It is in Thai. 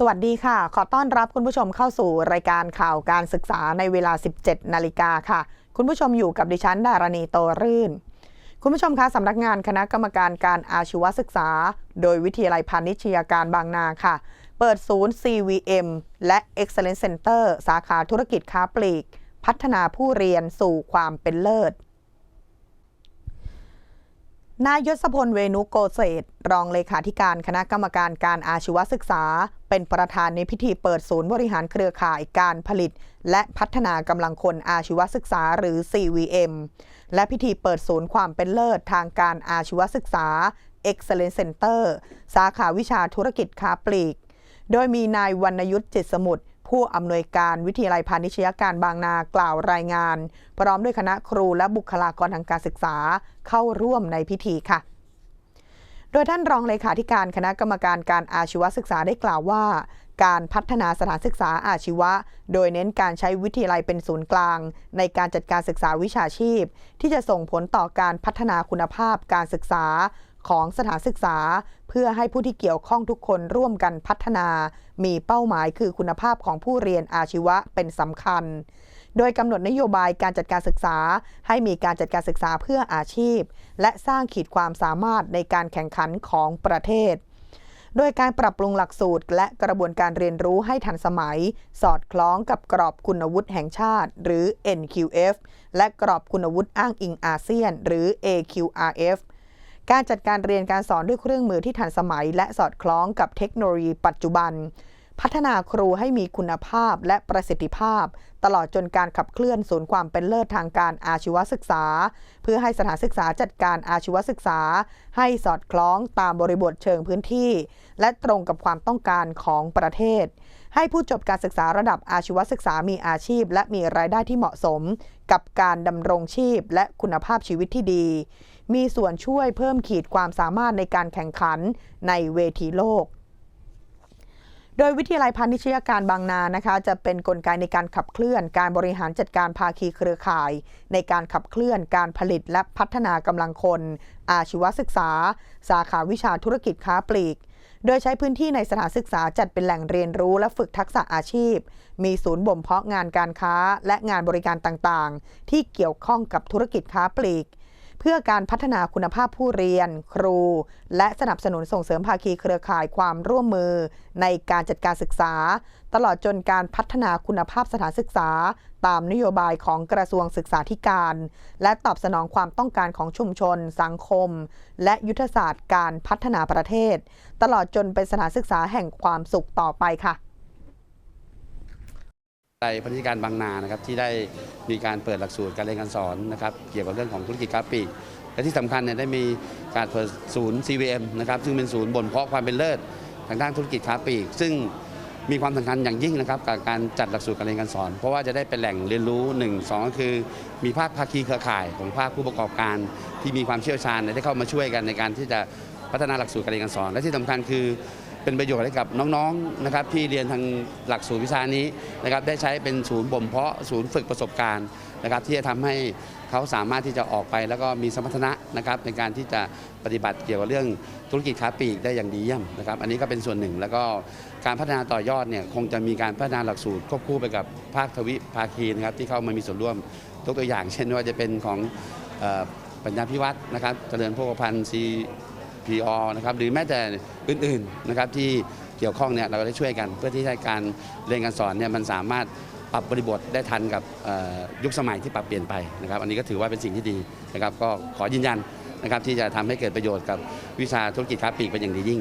สวัสดีค่ะ ขอต้อนรับคุณผู้ชมเข้าสู่รายการข่าวการศึกษาในเวลา 17 นาฬิกาค่ะ คุณผู้ชมอยู่กับดิฉันดารณีโตรื่น คุณผู้ชมคะสำนักงานคณะกรรมการการอาชีวศึกษา โดยวิทยาลัยพาณิชยาการบางนาค่ะ เปิดศูนย์ CVM และ Excellence Center สาขาธุรกิจค้าปลีก พัฒนาผู้เรียนสู่ความเป็นเลิศ นายยศพลเวนุโกเศษรองเลขาธิการคณะกรรมการการอาชีวศึกษา เป็นประธานในพิธีเปิดศูนย์บริหารเครือข่ายการผลิต และพัฒนากำลังคนอาชีวศึกษาหรือ CVM และพิธีเปิดศูนย์ความเป็นเลิศทางการอาชีวศึกษา Excellence Center สาขาวิชาธุรกิจค้าปลีก โดยมีนายวรรณยุทธจิตสมุทร ผู้อำนวยการวิทยาลัยพาณิชยการบางนากล่าวรายงาน พร้อมด้วยคณะครูและบุคลากรทางการศึกษาเข้าร่วมในพิธีค่ะ โดยท่านรองเลขาธิการคณะกรรมการการอาชีวศึกษาได้กล่าวว่า การพัฒนาสถานศึกษาอาชีวะ โดยเน้นการใช้วิทยาลัยเป็นศูนย์กลาง ในการจัดการศึกษาวิชาชีพ ที่จะส่งผลต่อการพัฒนาคุณภาพการศึกษา ของสถานศึกษา เพื่อให้ผู้ที่เกี่ยวข้องทุกคนร่วมกันพัฒนา มีเป้าหมายคือคุณภาพของผู้เรียนอาชีวะเป็นสำคัญ โดยกำหนดนโยบายการจัดการศึกษา ให้มีการจัดการศึกษาเพื่ออาชีพ และสร้างขีดความสามารถในการแข่งขันของประเทศโดยการปรับปรุงหลักสูตร และกระบวนการเรียนรู้ให้ทันสมัย สอดคล้องกับกรอบคุณวุฒิแห่งชาติ หรือ NQF และกรอบคุณวุฒิอ้างอิงอาเซียน หรือ AQRF การจัดการเรียนการสอนด้วยเครื่องมือที่ทันสมัย และสอดคล้องกับเทคโนโลยีปัจจุบัน พัฒนาครูให้มีคุณภาพและประสิทธิภาพ ตลอดจนการขับเคลื่อนศูนย์ความเป็นเลิศทางการอาชีวศึกษา เพื่อให้สถานศึกษาจัดการอาชีวศึกษา ให้สอดคล้องตามบริบทเชิงพื้นที่ และตรงกับความต้องการของประเทศ ให้ผู้จบการศึกษาระดับอาชีวศึกษามีอาชีพ และมีรายได้ที่เหมาะสม กับการดำรงชีพและคุณภาพชีวิตที่ดี มีส่วนช่วยเพิ่มขีดความสามารถในการแข่งขันในเวทีโลก โดยวิทยาลัยพาณิชยการบางนานะคะ จะเป็นนกลไกในการขับเคลื่อน การบริหารจัดการภาคีเครือข่าย ในการขับเคลื่อนการผลิตและพัฒนากำลังคน อาชีวศึกษา สาขาวิชาธุรกิจค้าปลีกโดยใช้พื้นที่ในสถานศึกษาจัดเป็นแหล่งเรียนรู้และฝึกทักษะอาชีพ มีศูนย์บ่มเพาะงานการค้าและงานบริการต่างๆ ที่เกี่ยวข้องกับธุรกิจค้าปลีก เพื่อการพัฒนาคุณภาพผู้เรียน ครู และสนับสนุนส่งเสริมภาคีเครือข่ายความร่วมมือ ในการจัดการศึกษา ตลอดจนการพัฒนาคุณภาพสถานศึกษา ตามนโยบายของกระทรวงศึกษาธิการ และตอบสนองความต้องการของชุมชน สังคม และยุทธศาสตร์การพัฒนาประเทศ ตลอดจนเป็นสถานศึกษาแห่งความสุขต่อไปค่ะ ในพัฒนาการบางนานะครับที่ได้มีการเปิดหลักสูตรการเรียนการสอนนะครับเกี่ยวกับเรื่องของธุรกิจค้าปลีกและที่สำคัญเนี่ยได้มีการเปิดศูนย์ CVM นะครับซึ่งเป็นศูนย์บ่มเพาะความเป็นเลิศทางด้านธุรกิจค้าปลีก ซึ่งมีความสำคัญอย่างยิ่งนะครับกับการจัดหลักสูตรการเรียนการสอน เพราะว่าจะได้เป็นแหล่งเรียนรู้ 1 2 ก็คือ มีภาคภาคีเครือข่ายของภาคผู้ประกอบการ ที่มีความเชี่ยวชาญได้เข้ามาช่วยกันในการที่จะพัฒนาหลักสูตรการเรียนการสอน และที่สำคัญคือ เป็นประโยชน์ให้กับน้องๆนะครับที่เรียนทางหลักสูตรวิชานี้นะครับได้ใช้เป็นศูนย์บ่มเพาะศูนย์ฝึกประสบการณ์นะครับที่จะทำให้เขาสามารถที่จะออกไปแล้วก็มีสมรรถนะนะครับในการที่จะปฏิบัติเกี่ยวกับเรื่องธุรกิจค้าปลีกได้อย่างดีเยี่ยมนะครับอันนี้ก็เป็นส่วนหนึ่ง แล้วก็การพัฒนาต่อยอดเนี่ยคงจะมีการพัฒนาหลักสูตรควบคู่ไปกับภาคทวิภาคีนะครับที่เข้ามามีส่วนร่วมยกตัวอย่าง เช่นว่าจะเป็นของปัญญาพิวัตรนะครับเจริญโภคภัณฑ์ซี PO นะครับหรือแม้แต่อื่นๆนะครับที่เกี่ยวข้องเนี่ยเราก็ได้ช่วยกัน เพื่อที่ให้การเรียนการสอนเนี่ยมันสามารถปรับบริบทได้ทันกับยุคสมัยที่ปรับเปลี่ยนไปนะครับอันนี้ก็ถือว่าเป็นสิ่งที่ดีนะครับก็ขอยืนยันนะครับที่จะทำให้เกิดประโยชน์กับวิชาธุรกิจค้าปลีกเป็นอย่างดียิ่ง